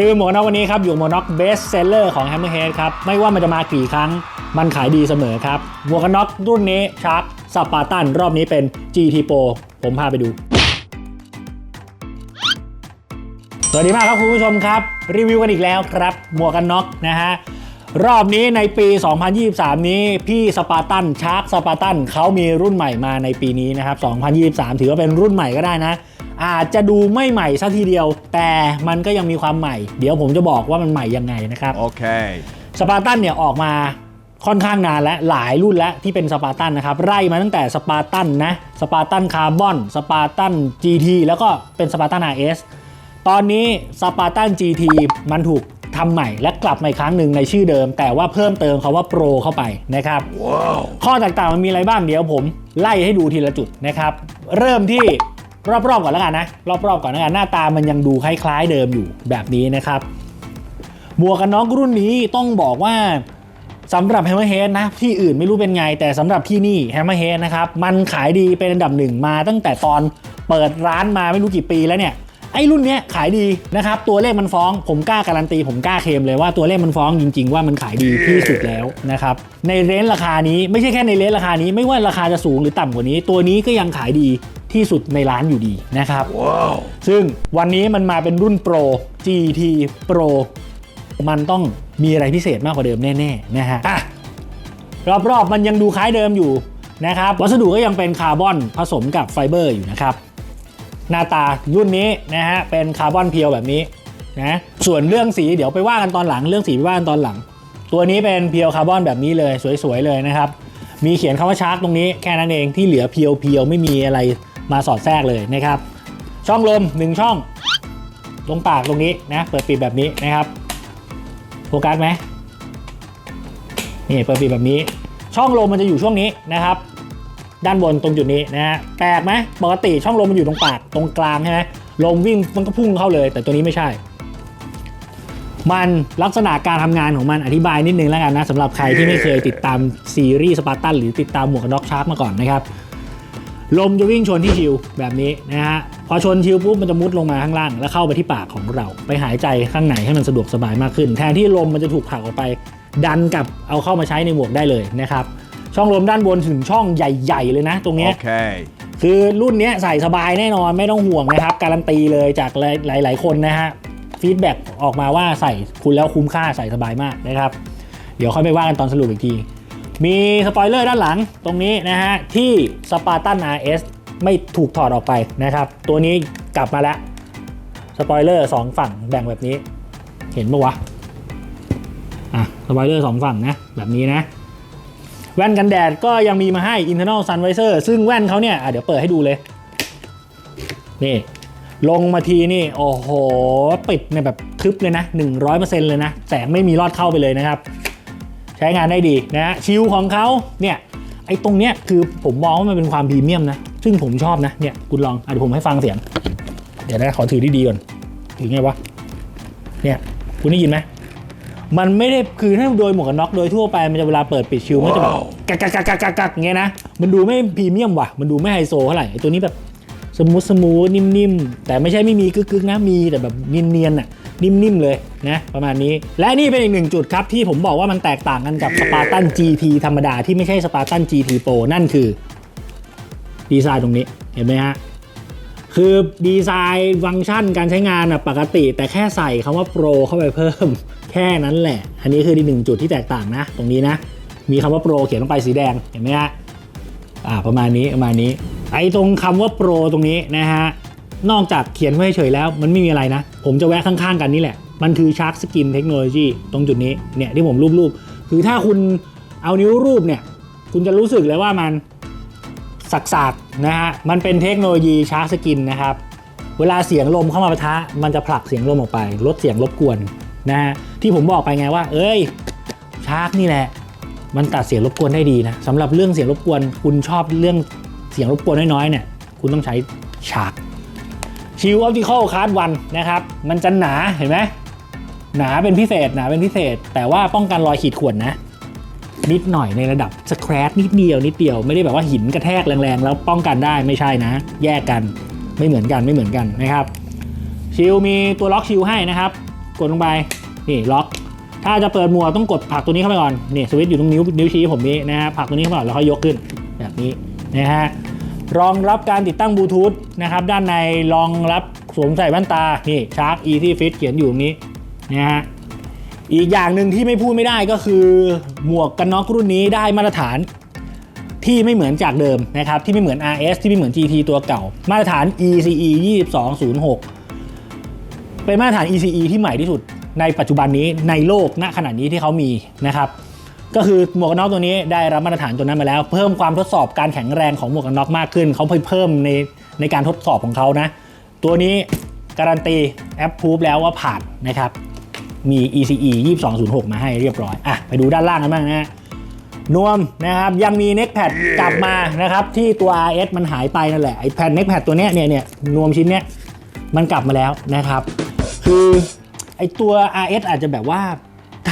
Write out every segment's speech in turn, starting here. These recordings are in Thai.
รีวิวหมวกกันน็อกวันนี้ครับอยู่หมวกกันน็อกเบสเซลเลอร์ของ Hammerhead ครับไม่ว่ามันจะมากี่ครั้งมันขายดีเสมอครับหมวกกันน็อกรุ่นนี้ชาร์ k สปาร์ตันรอบนี้เป็น GT Pro ผมพาไปดู สวัสดีมากครับคุณผู้ชมครับ รีวิวกันอีกแล้วครับหมวกกันน็อกนะฮะรอบนี้ในปี 2023 นี้พี่สปาร์ตันชาร์ k สปาร์ตันเขามีรุ่นใหม่มาในปีนี้นะครับ 2023 ถือว่าเป็นรุ่นใหม่ก็ได้นะ อาจจะดูไม่ใหม่ซะทีเดียว แต่มันก็ยังมีความใหม่ เดี๋ยวผมจะบอกว่ามันใหม่ยังไงนะครับ Okay. สปาร์ตันเนี่ยออกมาค่อนข้างนานและหลายรุ่นแล้วที่เป็นสปาร์ตันนะครับไล่มาตั้งแต่สปาร์ตันนะสปาร์ตันคาร์บอนสปาร์ตัน GT แล้วก็เป็นสปาร์ตัน RS ตอนนี้สปาร์ตัน GT มันถูกทำใหม่และกลับมาอีกครั้งหนึ่งในชื่อเดิม แต่ว่าเพิ่มเติมคาว่าโปรเข้าไปนะครับ Wow. ข้อต่างๆมันมีอะไรบ้างเดี๋ยวผมไล่ให้ดูทีละจุดนะครับ เริ่มที่ รอบๆก่อนแล้วกันนะ รอบๆก่อนแล้วกันหน้าตามันยังดูคล้ายๆเดิมอยู่แบบนี้นะครับหมวกกันน็อกรุ่นนี้ต้องบอกว่าสำหรับ Hammerhead นะที่อื่นไม่รู้เป็นไง แต่สำหรับที่นี่ Hammerhead นะครับมันขายดีเป็นอันดับหนึ่งมาตั้งแต่ตอนเปิดร้านมาไม่รู้กี่ปีแล้วเนี่ยไอ้รุ่นเนี้ยขายดีนะครับตัวเลขมันฟ้องผมกล้าการันตี ผมกล้าเคลมเลยว่าตัวเลขมันฟ้องจริง ๆ ว่ามันขายดีที่สุดแล้วนะครับในเรนจ์ราคานี้ไม่ใช่แค่ในเรนจ์ราคานี้ไม่ว่าราคาจะสูงหรือต่ำกว่านี้ ตัวนี้ก็ยังขายดี ที่สุดในร้านอยู่ดีนะครับ Wow. ซึ่งวันนี้มันมาเป็นรุ่น Pro GT Pro มันต้องมีอะไรพิเศษมากกว่าเดิมแน่ๆนะฮะอะรอบๆมันยังดูคล้ายเดิมอยู่นะครับ วัสดุก็ยังเป็นคาร์บอนผสมกับไฟเบอร์อยู่นะครับ หน้าตารุ่นนี้นะฮะเป็นคาร์บอนเพียวแบบนี้นะส่วนเรื่องสีเดี๋ยวไปว่ากันตอนหลังเรื่องสีไปว่ากันตอนหลัง ตัวนี้เป็นเพียวคาร์บอนแบบนี้เลยสวยๆเลยนะครับ มีเขียนคำว่าชาร์กตรงนี้แค่นั้นเองที่เหลือเพียวๆไม่มีอะไร มาสอดแทรกเลยนะครับ ช่องลมหนึ่งช่อง ตรงปากตรงนี้นะ เปิดปิดแบบนี้นะครับโฟกัสไหมนี่เปิดปิดแบบนี้ ช่องลมมันจะอยู่ช่วงนี้นะครับ ด้านบนตรงจุดนี้นะฮะแปลกไหมปกติช่องลมมันอยู่ตรงปากตรงกลางใช่ไหมลมวิ่งมันก็พุ่งเข้าเลย แต่ตัวนี้ไม่ใช่ มันลักษณะการทำงานของมันอธิบายนิดนึงแล้วกันนะสำหรับใครที่ไม่เคยติดตามซีรีส์สปาร์ตันหรือติดตามหมวกน็อกชาร์กมาก่อนนะครับ ลมจะวิ่งชนที่ชิวแบบนี้นะฮะพอชนชิวปุ๊บมันจะมุดลงมาข้างล่าง แล้วเข้าไปที่ปากของเรา ไปหายใจข้างในให้มันสะดวกสบายมากขึ้น แทนที่ลมมันจะถูกผลักออกไป ดันกลับเอาเข้ามาใช้ในหมวกได้เลยนะครับช่องลมด้านบนถึงช่องใหญ่ ๆ เลยนะ ตรงเนี้ย Okay. คือรุ่นเนี้ยใส่สบายแน่นอนไม่ต้องห่วงนะครับ การันตีเลยจากหลาย ๆ คนนะฮะฟีดแบ็กออกมาว่าใส่คุณแล้วคุ้มค่าใส่สบายมากนะครับ เดี๋ยวค่อยไปว่ากันตอนสรุปอีกที มีสปอยเลอร์ด้านหลังตรงนี้นะฮะ ที่ Spartan RS ไม่ถูกถอดออกไปนะครับ ตัวนี้กลับมาแล้ว สปอยเลอร์สองฝั่งแบ่งแบบนี้ เห็นปะวะ อะ สปอยเลอร์สองฝั่งนะ แบบนี้นะ แว่นกันแดดก็ยังมีมาให้ internal sun visor ซึ่งแว่นเขาเนี่ยอะเดี๋ยวเปิดให้ดูเลย นี่ ลงมาทีนี่ โอ้โห ปิดเนี่ยแบบทึบเลยนะ 100%เลยนะ แสงไม่มีรอดเข้าไปเลยนะครับ ช้งานได้ดีนะฮะชิลของเขาเนี่ยไอ้ตรงเนี้ยคือผมมองว่ามันเป็นความพรีเมียมนะ ซึ่งผมชอบนะเนี่ยคุณลองอะเดี๋ยวผมให้ฟังเสียง เดี๋ยวนะขอถือดีๆก่อนถือไงวะเนี่ยคุณได้ยินไหมมันไม่ได้คือถ้าโดยหมวกกันน็อกโดยทั่วไปมันจะเวลาเปิดปิดชิลมันจะแบบว้าวกักกักกักกักกักกักอย่างเงี้ยนะมันดูไม่พรีเมียมว่ะ มันดูไม่ไฮโซเท่าไหร่ไอ้ตัวนี้แบบสมูทสมูทนิ่มๆแต่ไม่ใช่ไม่มีกึกๆนะมีแต่แบบเนียนๆอะ นิ่มๆเลยนะประมาณนี้ และนี่เป็นอีกหนึ่งจุดครับ ที่ผมบอกว่ามันแตกต่างกันกับสปาร์ตัน GT ธรรมดาที่ไม่ใช่สปาร์ตัน GT Pro นั่นคือดีไซน์ตรงนี้เห็นไหมฮะคือดีไซน์ฟังก์ชันการใช้งานอะปกติ แต่แค่ใส่คำว่าโปรเข้าไปเพิ่ม แค่นั้นแหละ อันนี้คือที่หนึ่งจุดที่แตกต่างนะ ตรงนี้นะ มีคำว่าโปรเขียนลงไปสีแดงเห็นไหมฮะอ่าประมาณนี้ประมาณนี้ ไอ้ตรงคำว่าโปรตรงนี้นะฮะ นอกจากเขียนไว้เฉยแล้วมันไม่มีอะไรนะ ผมจะแวะข้างๆกันนี่แหละ มันคือชาร์กสกินเทคโนโลยีตรงจุดนี้เนี่ยที่ผมรูปๆคือถ้าคุณเอานิ้วรูปเนี่ยคุณจะรู้สึกเลยว่ามันสักๆนะฮะมันเป็นเทคโนโลยีชาร์กสกินนะครับเวลาเสียงลมเข้ามาปะทะ มันจะผลักเสียงลมออกไป ลดเสียงรบกวนนะฮะที่ผมบอกไปไงว่า เอ้ยชาร์กนี่แหละ มันตัดเสียงรบกวนได้ดีนะสำหรับเรื่องเสียงรบกวน คุณชอบเรื่องเสียงรบกวนน้อยๆเนี่ย คุณต้องใช้ชาร์ก ชิวออปติคอลคาร์ดวันนะครับ มันจะหนาเห็นไหมหนาเป็นพิเศษหนาเป็นพิเศษ แต่ว่าป้องกันรอยขีดข่วนนะ นิดหน่อยในระดับสแครชนิดเดียวนิดเดียวไม่ได้แบบว่าหินกระแทกแรงๆ แล้วป้องกันได้ไม่ใช่นะ แยกกันไม่เหมือนกันไม่เหมือนกันนะครับ ชิลมีตัวล็อกชิลให้นะครับ กดลงไปนี่ล็อกถ้าจะเปิดหมวกต้องกดผักตัวนี้เข้าไปก่อนนี่สวิตช์อยู่ตรงนิ้วนิ้วชี้ผมนี้นะฮะผักตัวนี้เข้าไปก่อนแล้วค่อยยกขึ้นแบบนี้นะฮะ รองรับการติดตั้งบลูทูธนะครับด้านในรองรับสวมใส่แว่นตา นี่ชาร์ k Easy Fit เขียนอยู่นี้นะฮะอีกอย่างหนึ่งที่ไม่พูดไม่ได้ก็คือหมวกกันน็อกรุ่นนี้ได้มาตรฐานที่ไม่เหมือนจากเดิมนะครับที่ไม่เหมือน RS ที่ไม่เหมือน GT ตัวเก่า มาตรฐาน ECE 2206 เป็นมาตรฐาน ECE ที่ใหม่ที่สุดในปัจจุบันนี้ในโลกณขณะนี้ที่เขามีนะครับ ก็คือหมวกกันน็อกตัวนี้ได้รับมาตรฐานตัวนั้นมาแล้ว เพิ่มความทดสอบการแข็งแรงของหมวกกันน็อกมากขึ้น เขาเพิ่มในในการทดสอบของเขานะ ตัวนี้การันตีแอปพูฟแล้วว่าผ่านนะครับ มี ECE 2206 มาให้เรียบร้อย อะ ไปดูด้านล่างกันบ้างนะฮะนวมนะครับยังมีเน็กแพดกลับมานะครับที่ตัว RS มันหายไปนั่นแหละไอ้แผ่นเน็กแพดตัวเนี้ยเนี่ยเนี่ยนวมชิ้นเนี้ยมันกลับมาแล้วนะครับ คือไอ้ตัว RS อาจจะแบบว่า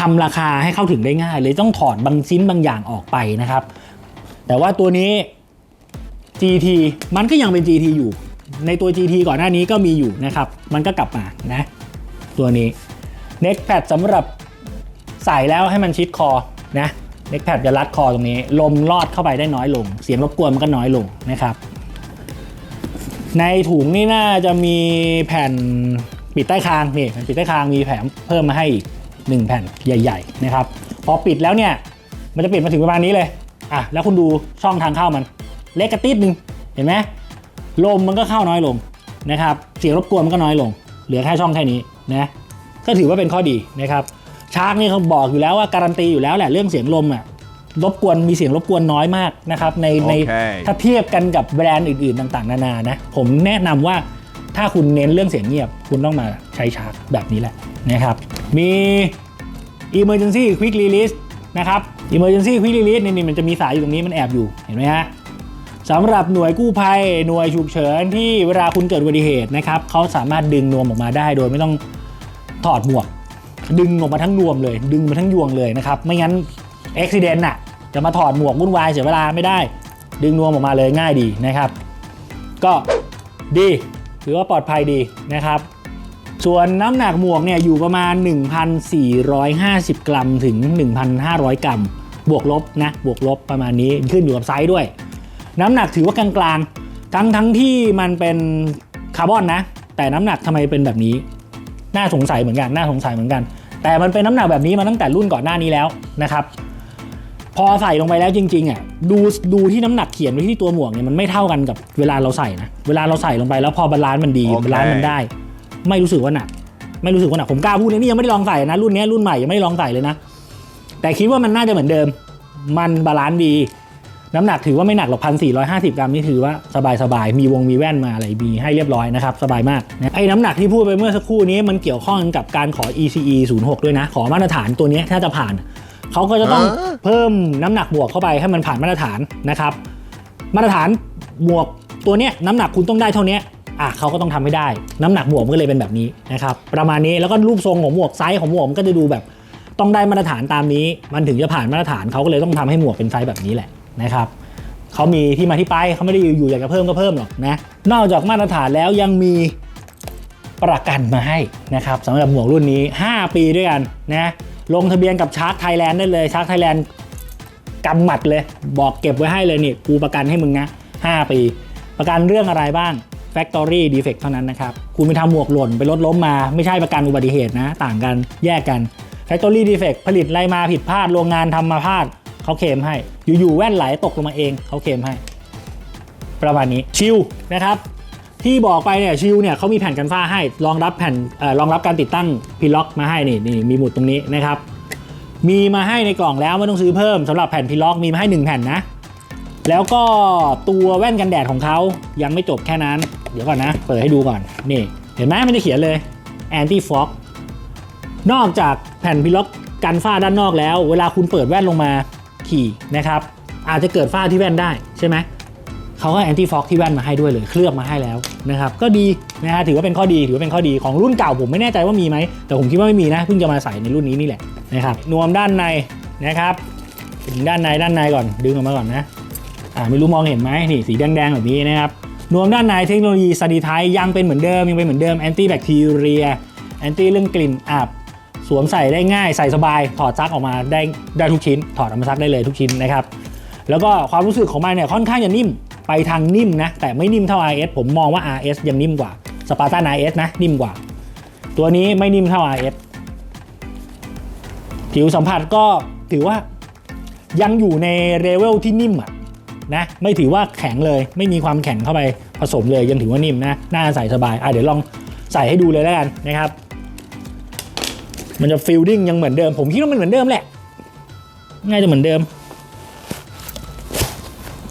ทำราคาให้เข้าถึงได้ง่าย เลยต้องถอดบางชิ้นบางอย่างออกไปนะครับ แต่ว่าตัวนี้ GT มันก็ยังเป็น GT อยู่ ในตัว GT ก่อนหน้านี้ก็มีอยู่นะครับ มันก็กลับมานะ ตัวนี้ neck pad สำหรับใส่แล้วให้มันชิดคอนะ neck pad จะรัดคอตรงนี้ ลมลอดเข้าไปได้น้อยลง เสียงรบกวนมันก็น้อยลงนะครับ ในถุงนี่น่าจะมีแผ่นปิดใต้คางนี่แผ่นปิดใต้คางมีแถมเพิ่มมาให้อีก 1 แผ่นใหญ่ ๆ นะครับ พอปิดแล้วเนี่ยมันจะปิดมาถึงประมาณนี้เลยอะแล้วคุณดูช่องทางเข้ามัน เล็กกระติดนึงเห็นไหมลมมันก็เข้าน้อยลงนะครับเสียงรบกวนมันก็น้อยลง เหลือแค่ช่องแค่นี้นะก็ถือว่าเป็นข้อดีนะครับชาร์กนี่เขาบอกอยู่แล้วว่าการันตีอยู่แล้วแหละเรื่องเสียงลมอะรบกวนมีเสียงรบกวนน้อยมากนะครับในในโอเคถ้าเทียบกันกับแบรนด์อื่นๆต่างๆ นานานะผมแนะนำว่าถ้าคุณเน้นเรื่องเสียงเงียบ คุณต้องมาใช้ชาร์กแบบนี้แหละนะครับ มี emergency quick release นะครับ emergency quick release นี่นี่มันจะมีสายอยู่ตรงนี้มันแอบอยู่เห็นไหมฮะสำหรับหน่วยกู้ภัยหน่วยฉุกเฉินที่เวลาคุณเกิดอุบัติเหตุนะครับเขาสามารถดึงนวมออกมาได้ โดยไม่ต้องถอดหมวก ดึงออกมาทั้งนวมเลย ดึงมาทั้งยวงเลยนะครับไม่งั้นอุบิเหตุน่ะจะมาถอดหมวกวุ่นวายเสียเวลาไม่ได้ ดึงนวมออกมาเลยง่ายดีนะครับ ก็ดีถือว่าปลอดภัยดีนะครับ ส่วนน้ำหนักหมวกเนี่ยอยู่ประมาณ 1,450 กรัมถึง 1,500 กรัม บวกลบนะบวกลบประมาณนี้ขึ้นอยู่กับไซส์ด้วย น้ำหนักถือว่ากลางๆ ทั้งทั้งที่มันเป็นคาร์บอนนะ แต่น้ำหนักทำไมเป็นแบบนี้ น่าสงสัยเหมือนกันน่าสงสัยเหมือนกัน แต่มันเป็นน้ำหนักแบบนี้มาตั้งแต่รุ่นก่อนหน้านี้แล้วนะครับพอใส่ลงไปแล้วจริงๆอะดูดูที่น้ำหนักเขียนไว้ที่ตัวหมวกเนี่ยมันไม่เท่ากันกับเวลาเราใส่นะเวลาเราใส่ลงไปแล้วพอบาลานซ์มันดีโอเคบาลานซ์มันได้ ไม่รู้สึกว่าหนัก ไม่รู้สึกว่าหนักผมกล้าพูดเลยนี่ยังไม่ได้ลองใส่นะรุ่นเนี้ยรุ่นใหม่ยังไม่ได้ลองใส่เลยนะ แต่คิดว่ามันน่าจะเหมือนเดิม มันบาลานซ์ดี น้ำหนักถือว่าไม่หนักหรอกพันสี่ร้อยห้าสิบกรัมนี่ถือว่าสบายสบายๆมีวงมีแว่นมาอะไรมีให้เรียบร้อยนะครับสบายมากนะไอ้น้ำหนักที่พูดไปเมื่อสักครู่นี้มันเกี่ยวข้องกับการขอ ECE 06 ด้วยนะ ขอมาตรฐานตัวเนี้ยถ้าจะผ่านเขาก็จะต้องเพิ่มน้ำหนักหมวกเข้าไปให้มันผ่านมาตรฐานนะครับ มาตรฐานหมวกตัวเนี้ยน้ำหนักคุณต้องได้เท่าเนี้ย อะเขาก็ต้องทำให้ได้ น้ำหนักหมวกก็เลยเป็นแบบนี้นะครับประมาณนี้แล้วก็รูปทรงของหมวกไซส์ของหมวกมันก็จะดูแบบต้องได้มาตรฐานตามนี้ มันถึงจะผ่านมาตรฐานเขาก็เลยต้องทำให้หมวกเป็นไซส์แบบนี้แหละนะครับเขามีที่มาที่ไปเขาไม่ได้อยู่อยากจะเพิ่มก็เพิ่มหรอกนะนอกจากมาตรฐานแล้วยังมีประกันมาให้นะครับสำหรับหมวกรุ่นนี้ 5 ปีด้วยกันนะลงทะเบียนกับชาร์ k ไทยแลนด์ได้เลยชาร์ k ไทยแลนด์กำหมัดเลย บอกเก็บไว้ให้เลยนี่กูประกันให้มึงนะ 5 ปี ประกันเรื่องอะไรบ้าง Factory Defect เท่านั้นนะครับ คุณไปทำหมวกหล่นไปรถล้มมาไม่ใช่ประกันอุบัติเหตุนะ ต่างกันแยกกัน Factory Defect ผลิตไรมาผิดพลาดโรงงานทำมาพลาดเขาเคลมให้ อยู่ๆแว่นไหลตกลงมาเองเขาเคลมให้ ประมาณนี้ชิลนะครับที่บอกไปเนี่ยชิลเนี่ยเขามีแผ่นกันฝ้าให้รองรับแผ่นเอ่อรองรับการติดตั้งพิล็อกมาให้นี่นี่มีหมุดตรงนี้นะครับมีมาให้ในกล่องแล้วไม่ต้องซื้อเพิ่มสำหรับแผ่นพิล็อกมีมาให้หนึ่งแผ่นนะ แล้วก็ตัวแว่นกันแดดของเขายังไม่จบแค่นั้น เดี๋ยวก่อนนะ เปิดให้ดูก่อน นี่ เห็นไหมมันจะเขียนเลย anti fog นอกจากแผ่นพิล็อกกันฝ้าด้านนอกแล้ว เวลาคุณเปิดแว่นลงมาขี่นะครับ อาจจะเกิดฝ้าที่แว่นได้ใช่ไหมเขาก็แอนตี้ฟอกที่แว่นมาให้ด้วยเลย เคลือบมาให้แล้วนะครับ ก็ดีนะฮะถือว่าเป็นข้อดีถือว่าเป็นข้อดีของรุ่นเก่าผมไม่แน่ใจว่ามีไหม แต่ผมคิดว่าไม่มีนะเพิ่งจะมาใส่ในรุ่นนี้นี่แหละนะครับนวมด้านในนะครับถึงด้านในด้านในก่อนดึงออกมาก่อนนะาไม่รู้มองเห็นไหมนี่สีแดงๆแบบนี้นะครับนวมด้านในเทคโนโลยีซาดีไทยังเป็นเหมือนเดิมยังเป็นเหมือนเดิมแอนตี้แบคทีเรียแอนตี้เรื่องกลิ่นอับสวมใส่ได้ง่ายใส่สบาย ถอดซักออกมาได้ได้ทุกชิ้น ถอดออกมาซักได้เลยทุกชิ้นนะครับแล้วก็ความรู้สึกของมันเนี่ยค่อนข้างจะนิ่มไปทางนิ่มนะ แต่ไม่นิ่มเท่า RS ผมมองว่า RS ยังนิ่มกว่าสปาร์ตัน RS นะนิ่มกว่า ตัวนี้ไม่นิ่มเท่า RS ผิวสัมผัสก็ถือว่ายังอยู่ในเลเวลที่นิ่มอะ นะไม่ถือว่าแข็งเลย ไม่มีความแข็งเข้าไปผสมเลยยังถือว่านิ่มนะน่าใส่สบายอะเดี๋ยวลองใส่ให้ดูเลยแล้วกันนะครับ มันจะฟิลดิ้งยังเหมือนเดิม ผมคิดว่ามันเหมือนเดิมแหละน่ายจะเหมือนเดิม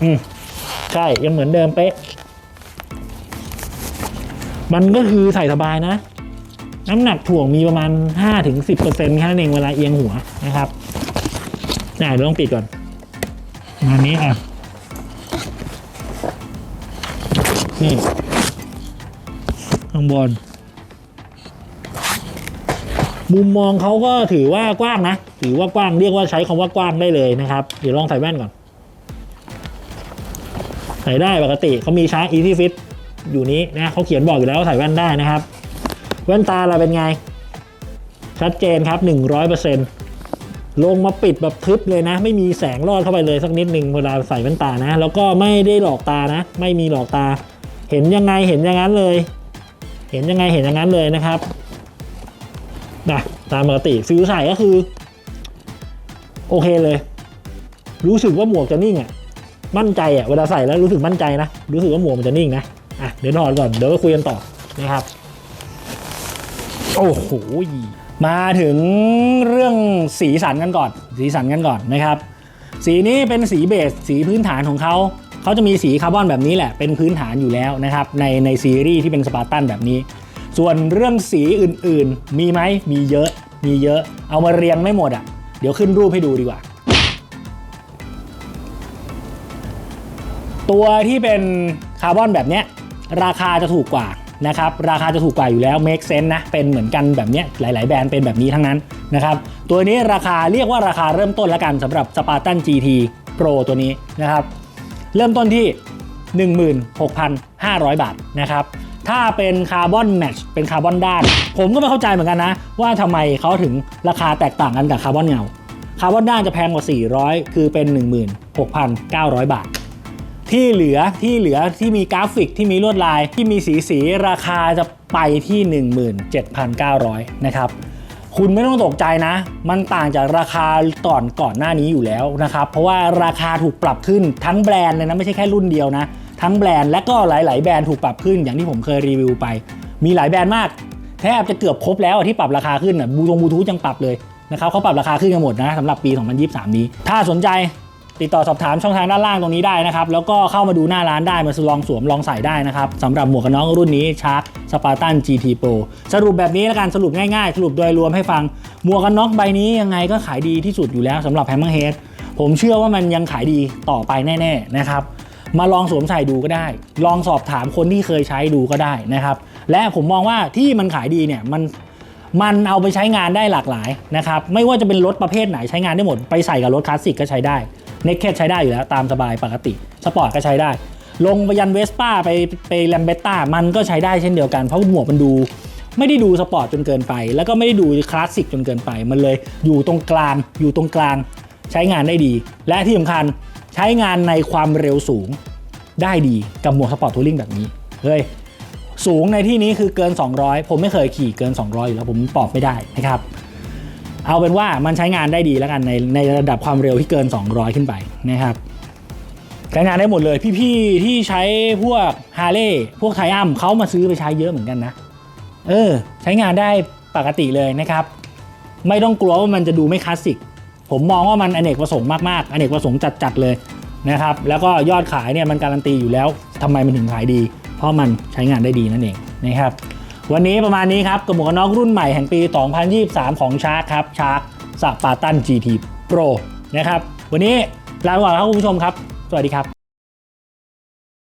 อืมใช่ยังเหมือนเดิมเป๊ะมันก็คือใส่สบายนะ น้ำหนักถ่วงมีประมาณ 5-10%แค่นั้นเองเวลาเอียงหัวนะครับน่เดี๋ยวต้องปิดก่อนมานี้อะ นี่ข้างบนมุมมองเขาก็ถือว่ากว้างนะ ถือว่ากว้างเรียกว่าใช้คำว่ากว้างได้เลยนะครับ เดี๋ยวลองใส่แว่นก่อน ใส่ได้ปกติเขามีชาร์จ Easy Fit อยู่นี้นะเขาเขียนบอกอยู่แล้วว่าใส่แว่นได้นะครับ แว่นตาเราเป็นไง ชัดเจนครับ 100%ลงมาปิดแบบทึบเลยนะ ไม่มีแสงรอดเข้าไปเลยสักนิดหนึ่งเวลาใส่แว่นตานะ แล้วก็ไม่ได้หลอกตานะ ไม่มีหลอกตา เห็นยังไงเห็นอย่างนั้นเลย เห็นยังไงเห็นอย่างนั้นเลยนะครับนะตามปกติฟิวใส่ก็คือ โอเคเลย รู้สึกว่าหมวกจะนิ่งอะมั่นใจอะเวลาใส่แล้วรู้สึกมั่นใจนะรู้สึกว่าหมวกมันจะนิ่งนะอะเดี๋ยวนอนก่อนเดี๋ยวก็คุยกันต่อนะครับโอ้โหมาถึงเรื่องสีสันกันก่อน สีสันกันก่อนนะครับ สีนี้เป็นสีเบสสีพื้นฐานของเขา เขาจะมีสีคาร์บอนแบบนี้แหละเป็นพื้นฐานอยู่แล้วนะครับในในซีรีส์ที่เป็นสปาร์ตันแบบนี้ ส่วนเรื่องสีอื่นๆ มีไหมมีเยอะมีเยอะ เอามาเรียงไม่หมดอะเดี๋ยวขึ้นรูปให้ดูดีกว่า ตัวที่เป็นคาร์บอนแบบเนี้ยราคาจะถูกกว่านะครับราคาจะถูกกว่าอยู่แล้ว make sense นะเป็นเหมือนกันแบบเนี้ยหลาย ๆ แบรนด์เป็นแบบนี้ทั้งนั้นนะครับตัวนี้ราคาเรียกว่าราคาเริ่มต้นละกันสำหรับ Spartan GT Pro ตัวนี้นะครับ เริ่มต้นที่ 16,500 บาทนะครับ ถ้าเป็นคาร์บอนแมชเป็นคาร์บอนด้าน ผมก็ไม่เข้าใจเหมือนกันนะ ว่าทำไมเขาถึงราคาแตกต่างกันกับคาร์บอนเงา คาร์บอนด้านจะแพงกว่า 400 คือเป็น 16,900 บาท ที่เหลือที่เหลือที่มีกราฟิกที่มีลวดลายที่มีสีสีราคาจะไปที่ 17,900 นะครับ คุณไม่ต้องตกใจนะ มันต่างจากราคาก่อนก่อนหน้านี้อยู่แล้วนะครับ เพราะว่าราคาถูกปรับขึ้นทั้งแบรนด์เลยนะไม่ใช่แค่รุ่นเดียวนะ ทั้งแบรนด์และก็หลาย ๆ แบรนด์ถูกปรับขึ้นอย่างที่ผมเคยรีวิวไป มีหลายแบรนด์มาก แทบจะเกือบครบแล้วที่ปรับราคาขึ้นอะบูทงบูทูธยังปรับเลยนะครับเขาปรับราคาขึ้นกันหมดนะสำหรับปี 2023 นี้ ถ้าสนใจ ติดต่อสอบถามช่องทางด้านล่างตรงนี้ได้นะครับ แล้วก็เข้ามาดูหน้าร้านได้มาลองสวมลองใส่ได้นะครับสำหรับหมวกกันน็อกรุ่นนี้ Shark Spartan GT Pro สรุปแบบนี้แล้วกันสรุปง่ายๆ สรุปโดยรวมให้ฟังหมวกกันน็อกใบนี้ยังไงก็ขายดีที่สุดอยู่แล้วสำหรับ Hammer Head ผมเชื่อว่ามันยังขายดีต่อไปแน่ ๆนะครับมาลองสวมใส่ดูก็ได้ ลองสอบถามคนที่เคยใช้ดูก็ได้นะครับ และผมมองว่าที่มันขายดีเนี่ยมันมันเอาไปใช้งานได้หลากหลายนะครับ ไม่ว่าจะเป็นรถประเภทไหนใช้งานได้หมด ไปใส่กับรถคลาสสิกก็ใช้ได้ เน็กเคใช้ได้อยู่แล้วตามสบายปกติ สปอร์ตก็ใช้ได้ ลงไปยันเวสป้าไปไปแลมเบต้ามันก็ใช้ได้เช่นเดียวกัน เพราะหมวกมันดูไม่ได้ดูสปอร์ตจนเกินไป แล้วก็ไม่ได้ดูคลาสสิกจนเกินไป มันเลยอยู่ตรงกลาง อยู่ตรงกลาง ใช้งานได้ดี และที่สำคัญใช้งานในความเร็วสูงได้ดีกับหมวกสปอร์ตทัวริงแบบนี้ เฮ้ย สูงในที่นี้คือเกิน 200 ผมไม่เคยขี่เกิน 200 อยู่แล้วผมตอบไม่ได้นะครับ เอาเป็นว่ามันใช้งานได้ดีแล้วกันในในระดับความเร็วที่เกิน 200 ขึ้นไปนะครับใช้งานได้หมดเลยพี่ๆที่ใช้พวกฮาร์เลย์พวกไทอัมเขามาซื้อไปใช้เยอะเหมือนกันนะ เออ ใช้งานได้ปกติเลยนะครับ ไม่ต้องกลัวว่ามันจะดูไม่คลาสสิก ผมมองว่ามันอเนกประสงค์มากๆอเนกประสงค์จัดๆเลยนะครับ แล้วก็ยอดขายเนี่ยมันการันตีอยู่แล้วทำไมมันถึงขายดี เพราะมันใช้งานได้ดีนั่นเองนะครับ วันนี้ประมาณนี้ครับกับหมวกกันน็อกรุ่นใหม่แห่งปี 2023 ของชาร์คครับชาร์คสปาร์ตัน GT Pro นะครับ วันนี้ลาไปก่อนครับคุณผู้ชมครับ สวัสดีครับ